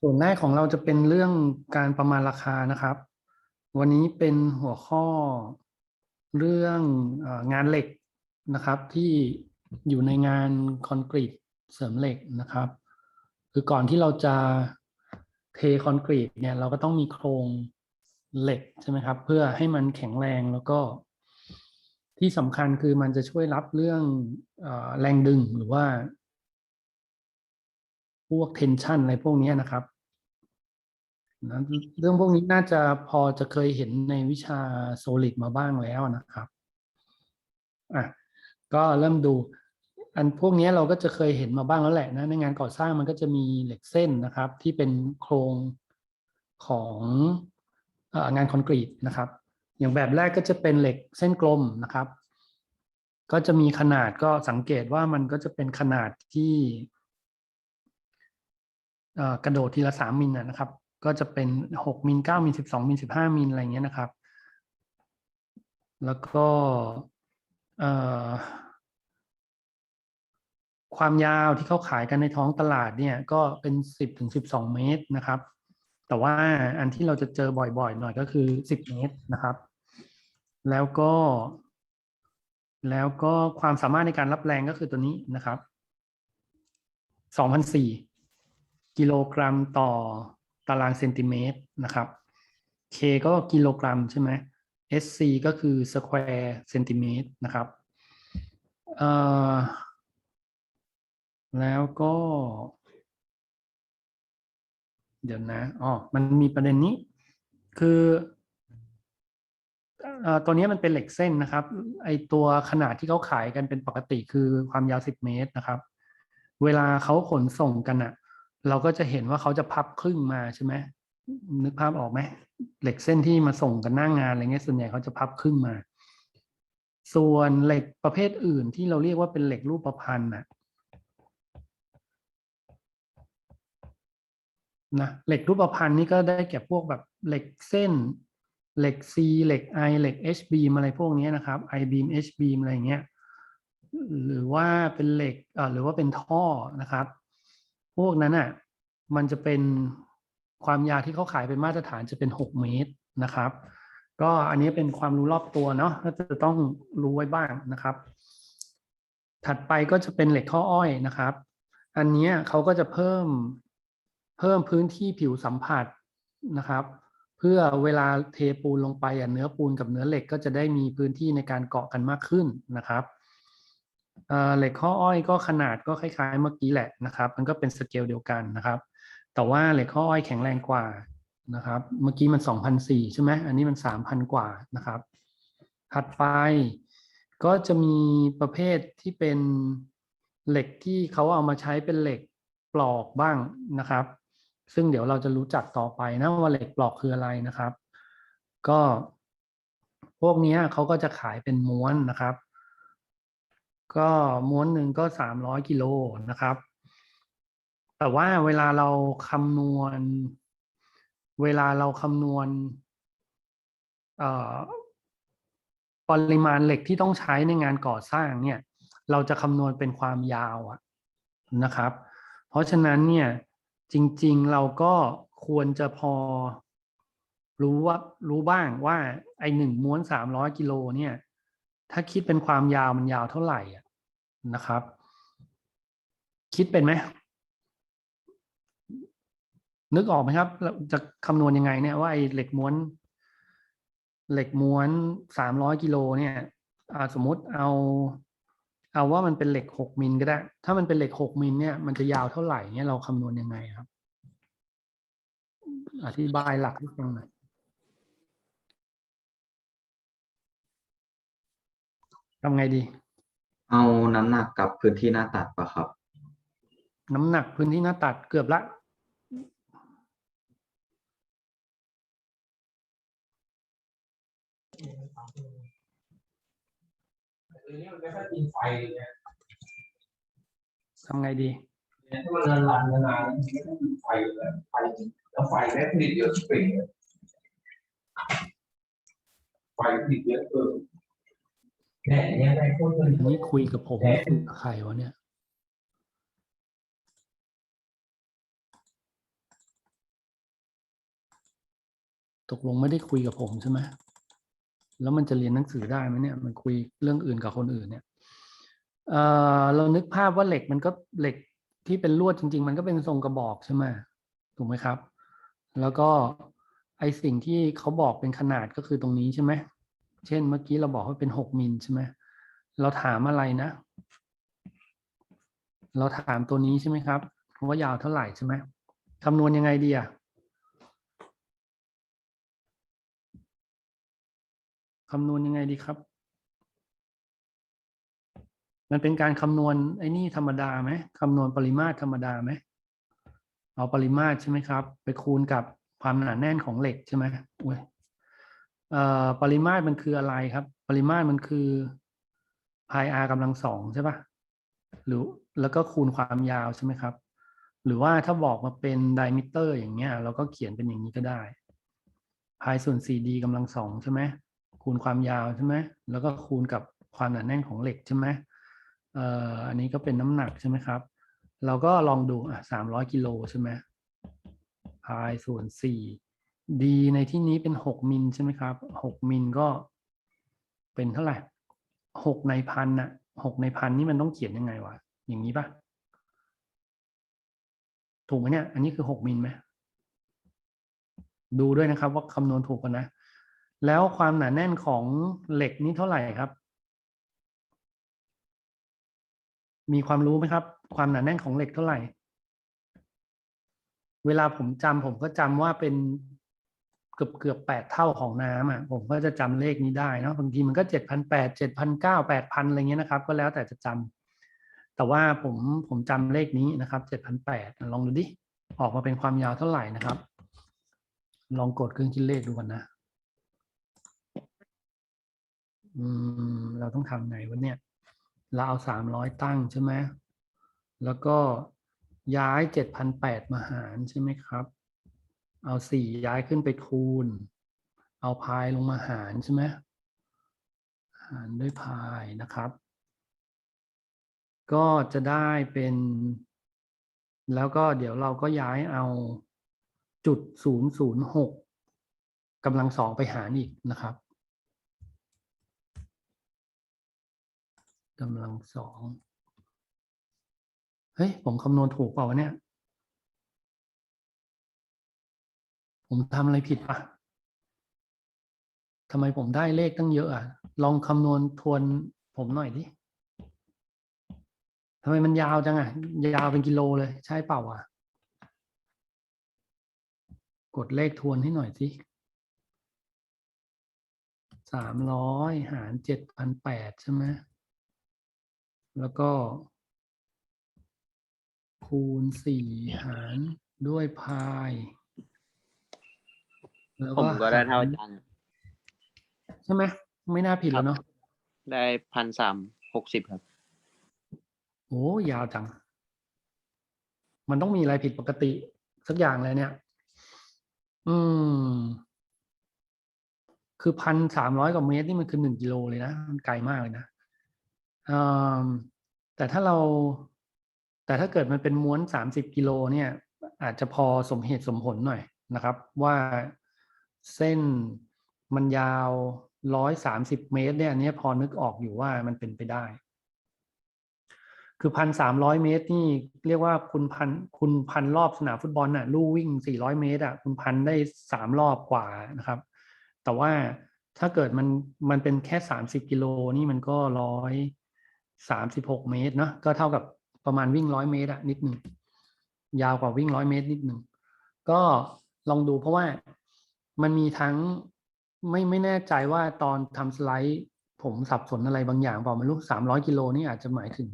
ส่วนแรกของเราจะเป็นเรื่องการประมาณราคานะครับ วันนี้เป็นหัวข้อเรื่องงานเหล็กนะครับ ที่อยู่ในงานคอนกรีตเสริมเหล็กนะครับ คือก่อนที่เราจะเทคอนกรีตเนี่ยเราก็ต้องมีโครงเหล็กใช่ไหมครับ เพื่อให้มันแข็งแรงแล้วก็ที่สำคัญคือมันจะช่วยรับเรื่องอแรงดึงหรือว่า พวก tension อะไรพวกนี้นะครับนะเรื่องพวกนี้น่าจะพอจะเคยเห็นในวิชา solid มาบ้างแล้วนะครับอะก็เริ่มดู อันพวกนี้เราก็จะเคยเห็นมาบ้างแล้วแหละนะในงานก่อสร้างมันก็จะมีเหล็กเส้นนะครับ ที่เป็นโครงขององานคอนกรีตนะครับ อย่างแบบแรกก็จะเป็นเหล็กเส้นกลมนะครับ ก็จะมีขนาดก็สังเกตว่ามันก็จะเป็นขนาดที่ กระโดดทีละสามมิลนะครับ ก็จะเป็นหกมิลเก้ามิลสิบสองมิลสิบห้ามิลอะไรเงี้ยนะครับ แล้วก็ความยาวที่เขาขายกันในท้องตลาดเนี่ยก็เป็นสิบถึงสิบสองเมตรนะครับ แต่ว่าอันที่เราจะเจอบ่อยๆ หน่อยก็คือสิบเมตรนะครับ แล้วก็ แล้วก็ความสามารถในการรับแรงก็คือตัวนี้นะครับสองพันสี่ กิโลกรัมต่อตารางเซนติเมตรนะครับ K ก็กิโลกรัมใช่ไหม SC ก็คือ square เซนติเมตรนะครับแล้วก็ เดี๋ยวนะอ๋อมันมีประเด็นนี้ คืออตัวนี้มันเป็นเหล็กเส้นนะครับ ไอตัวขนาดที่เขาขายกันเป็นปกติคือความยาว 10 เมตรนะครับ เวลาเขาขนส่งกันอะ เราก็จะเห็นว่าเขาจะพับครึ่งมาใช่ไหมนึกภาพออกไหมเหล็กเส้นที่มาส่งกันหน้างงานอะไรเงี้ยส่วนใหญ่เขาจะพับครึ่งมา ส่วนเหล็กประเภทอื่นที่เราเรียกว่าเป็นเหล็กรูปประพันธ์นะนะเหล็กรูปประพันธ์นี่ก็ได้แก่พวกแบบเหล็กเส้น เหล็ก C เหล็ก I เหล็ก H beam อะไรพวกนี้นะครับ I beam H beam อะไรเงี้ยหรือว่าเป็นเหล็กหรือว่าเป็นท่อนะครับ พวกนั้นอะ มันจะเป็นความยาวที่เขาขายเป็นมาตรฐานจะเป็น 6 เมตรนะครับ ก็อันนี้เป็นความรู้รอบตัวเนาะก็จะต้องรู้ไว้บ้างนะครับ ถัดไปก็จะเป็นเหล็กข้ออ้อยนะครับ อันนี้เขาก็จะเพิ่มเพิ่มพื้นที่ผิวสัมผัสนะครับ เพื่อเวลาเทปูนลงไปอะเนื้อปูนกับเนื้อเหล็กก็จะได้มีพื้นที่ในการเกาะกันมากขึ้นนะครับเหล็กข้ออ้อยก็ขนาดก็คล้ายๆเมื่อกี้แหละนะครับ มันก็เป็นสเกลเดียวกันนะครับ แต่ว่าเหล็กข้ออ้อยแข็งแรงกว่านะครับ เมื่อกี้มัน 2,004ใช่ไหมอันนี้มัน 3,000 กว่านะครับ ถัดไปก็จะมีประเภทที่เป็นเหล็กที่เขาเอามาใช้เป็นเหล็กปลอกบ้างนะครับ ซึ่งเดี๋ยวเราจะรู้จักต่อไปนะว่าเหล็กปลอกคืออะไรนะครับ ก็พวกนี้เขาก็จะขายเป็นม้วนนะครับ ก็ม้วนหนึ่งก็สามร้อยกิโลนะครับ แต่ว่าเวลาเราคำนวณ เวลาเราคำนวณปริมาณเหล็กที่ต้องใช้ในงานก่อสร้างเนี่ย เราจะคำนวณเป็นความยาวนะครับ เพราะฉะนั้นเนี่ยจริง ๆเราก็ควรจะพอรู้ว่ารู้บ้างว่าไอหนึ่งม้วนสามร้อยกิโลเนี่ย ถ้าคิดเป็นความยาวมันยาวเท่าไหร่นะครับ คิดเป็นไหม นึกออกไหมครับเราจะคำนวณยังไงเนี่ยว่าไอ้เหล็กม้วน เหล็กม้วนสามร้อยกิโลเนี่ยอ่าสมมุติเอาเอาว่ามันเป็นเหล็กหกมิลก็ได้ ถ้ามันเป็นเหล็กหกมิลเนี่ยมันจะยาวเท่าไหร่เนี่ยเราคำนวณยังไงครับ อธิบายหลักให้ฟังหน่อยทำไงดี เอาน้ำหนักกับพื้นที่หน้าตัดปะครับ น้ำหนักพื้นที่หน้าตัดเกือบละ ทำไงดีเนี่ยถ้ามันรันๆนานๆมันก็ต้องมีไฟเลยไฟแล้วไฟแม่ผลิตเยอะสปริงเนี่ยไฟผลิตเยอะเกินแน่เนี่ยได้โคตรเงินอันนี้คุยกับผมไม่คุยกับใครวะเนี่ยตกลงไม่ได้คุยกับผมใช่ไหม แล้วมันจะเรียนหนังสือได้ไหมเนี่ยมันคุยเรื่องอื่นกับคนอื่นเนี่ยเอ่อเรานึกภาพว่าเหล็กมันก็เหล็กที่เป็นลวดจริง ๆ มันก็เป็นทรงกระบอกใช่ไหมถูกไหมครับ แล้วก็ไอสิ่งที่เขาบอกเป็นขนาดก็คือตรงนี้ใช่ไหมเช่นเมื่อกี้เราบอกว่าเป็นหกมิลใช่ไหมเราถามอะไรนะ เราถามตัวนี้ใช่ไหมครับว่ายาวเท่าไหร่ใช่ไหมคำนวณยังไงดีอะ คำนวณยังไงดีครับ มันเป็นการคำนวณไอ้นี่ธรรมดาไหมคำนวณปริมาตรธรรมดาไหมเอาปริมาตรใช่ไหมครับ ไปคูณกับความหนาแน่นของเหล็กใช่ไหมอุ้ยเอ่อปริมาตรมันคืออะไรครับ ปริมาตรมันคือ pi r กำลังสองใช่ปะหรือแล้วก็คูณความยาวใช่ไหมครับ หรือว่าถ้าบอกมาเป็น diameter อย่างเงี้ย เราก็เขียนเป็นอย่างนี้ก็ได้ pi ส่วน 4d กำลังสองใช่ไหม คูณความยาวใช่ไหมแล้วก็คูณกับความหนาแน่นของเหล็กใช่ไหมเอ่ออันนี้ก็เป็นน้ำหนักใช่ไหมครับ เราก็ลองดูอะสามร้อยกิโลใช่ไหมพายส่วนสี่ดีในที่นี้เป็นหกมิลใช่ไหมครับหกมิลก็เป็นเท่าไหร่หกในพันน่ะหกในพันนี่มันต้องเขียนยังไงวะอย่างนี้ปะถูกไหมเนี่ย อันนี้คือหกมิลไหมดูด้วยนะครับว่าคำนวณถูกกันนะ แล้วความหนาแน่นของเหล็กนี่เท่าไหร่ครับ มีความรู้ไหมครับ ความหนาแน่นของเหล็กเท่าไหร่ เวลาผมจำผมก็จำว่าเป็นเกือบเกือบแปดเท่าของน้ำอะผมก็จะจำเลขนี้ได้เนะบางทีมันก็เจ็ดพันแปดเจ็ดพันเก้าแปดพันอะไรเงี้ยนะครับ ก็แล้วแต่จะจำแต่ว่าผมผมจำเลขนี้นะครับเจ็ดพันแปดลองดูดิออกมาเป็นความยาวเท่าไหร่นะครับ ลองกดเครื่องคิดเลขดูกันนะ อืม เราต้องทำไงวะเนี่ย เราเอาสามร้อยตั้งใช่ไหม แล้วก็ย้ายเจ็ดพันแปดมาหารใช่ไหมครับ เอาสี่ย้ายขึ้นไปคูณ เอาพายลงมาหารใช่ไหม หารด้วยพายนะครับ ก็จะได้เป็น แล้วก็เดี๋ยวเราก็ย้ายเอาจุดศูนย์ศูนย์หกกำลังสองไปหารอีกนะครับ กำลังสอง เฮ้ย ผมคำนวณถูกเปล่าวะเนี่ย ผมทำอะไรผิดปะทำไมผมได้เลขตั้งเยอะอะ ลองคำนวณทวนผมหน่อยดิทำไมมันยาวจังอะ ยาวเป็นกิโลเลย ใช่เปล่าอะ กดเลขทวนให้หน่อยสิสามร้อยหารเจ็ดพันแปดใช่ไหม แล้วก็ คูณสี่หารด้วยพายแล้วผมก็ได้เท่าหอาจารย์ใช่ไหมไม่น่าผิดแล้วเนาะได้พันสามหกสิบครับ โอ้ยาวจัง มันต้องมีอะไรผิดปกติ สักอย่างเลยเนี่ย อืม คือพันสามร้อยกว่าเมตรนี่มันคือหนึ่งกิโลเลยนะ มันไกลมากเลยนะอืม แต่ถ้าเราแต่ถ้าเกิดมันเป็นม้วนสามสิบกิโลเนี่ย อาจจะพอสมเหตุสมผลหน่อยนะครับ ว่าเส้นมันยาวร้อยสามสิบเมตรเนี่ยอันเนี้ยพอนึกออกอยู่ว่ามันเป็นไปได้ คือพันสามร้อยเมตรนี่เรียกว่าคุณพันคุณพันรอบสนามฟุตบอลน่ะลู่วิ่งสี่ร้อยเมตรอะคุณพันได้สามรอบกว่านะครับ แต่ว่าถ้าเกิดมันมันเป็นแค่สามสิบกิโลนี่มันก็ร้อย สามสิบหกเมตรเนาะก็เท่ากับประมาณวิ่งร้อยเมตรอะนิดหนึ่งยาวกว่าวิ่งร้อยเมตรนิดหนึ่งก็ลองดูเพราะว่ามันมีทั้งไม่ไม่แน่ใจว่าตอนทำสไลด์ผมสับสนอะไรบางอย่างเปล่าไม่รู้สามร้อยกิโลนี่อาจจะหมายถึง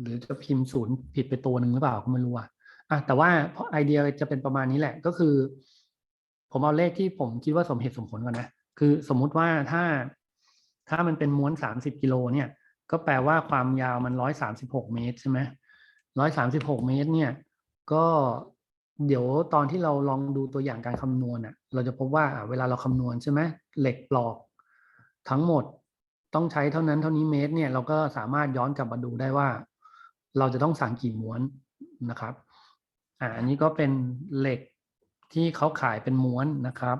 หรือจะพิมพ์ศูนย์ผิดไปตัวหนึ่งหรือเปล่าก็ไม่รู้อะอะแต่ว่าเพราะไอเดียจะเป็นประมาณนี้แหละก็คือ ผมเอาเลขที่ผมคิดว่าสมเหตุสมผลก่อนนะคือสมมุติว่าถ้า ถ้ามันเป็นม้วนสามสิบกิโลเนี่ย ก็แปลว่าความยาวมันร้อยสามสิบหกเมตรใช่ไหมร้อยสามสิบหกเมตรเนี่ย ก็เดี๋ยวตอนที่เราลองดูตัวอย่างการคำนวณอะ เราจะพบว่าเวลาเราคำนวณใช่ไหมเหล็กปลอก ทั้งหมดต้องใช้เท่านั้นเท่านี้เมตรเนี่ยเราก็สามารถย้อนกลับมาดูได้ว่า เราจะต้องสั่งกี่ม้วนนะครับอ่าอันนี้ก็เป็นเหล็กที่เขาขายเป็นม้วนนะครับ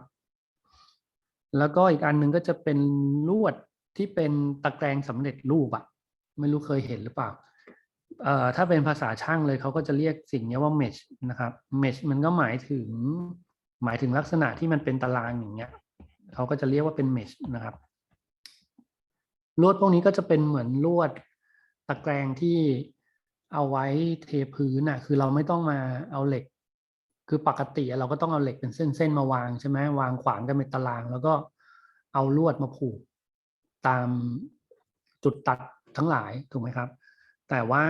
แล้วก็อีกอันหนึ่งก็จะเป็นลวด ที่เป็นตะแกรงสำเร็จรูปอะไม่รู้เคยเห็นหรือเปล่าเอ่อถ้าเป็นภาษาช่างเลยเขาก็จะเรียกสิ่งนี้ว่า mesh นะครับ mesh มันก็หมายถึง หมายถึงลักษณะที่มันเป็นตารางอย่างเงี้ยเขาก็จะเรียกว่าเป็น mesh นะครับ ลวดพวกนี้ก็จะเป็นเหมือนลวดตะแกรงที่เอาไว้เทพื้นน่ะคือเราไม่ต้องมาเอาเหล็ก คือปกติเราก็ต้องเอาเหล็กเป็นเส้นๆมาวางใช่ไหมวางขวางกันเป็นตาราง แล้วก็เอาลวดมาผูก ตามจุดตัดทั้งหลายถูกไหมครับ แต่ว่า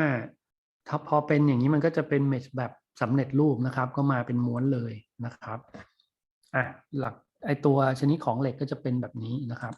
ถ้าพอเป็นอย่างนี้มันก็จะเป็นเมชแบบสำเร็จรูปนะครับ ก็มาเป็นม้วนเลยนะครับอะหลักไอตัวชนิดของเหล็กก็จะเป็นแบบนี้นะครับ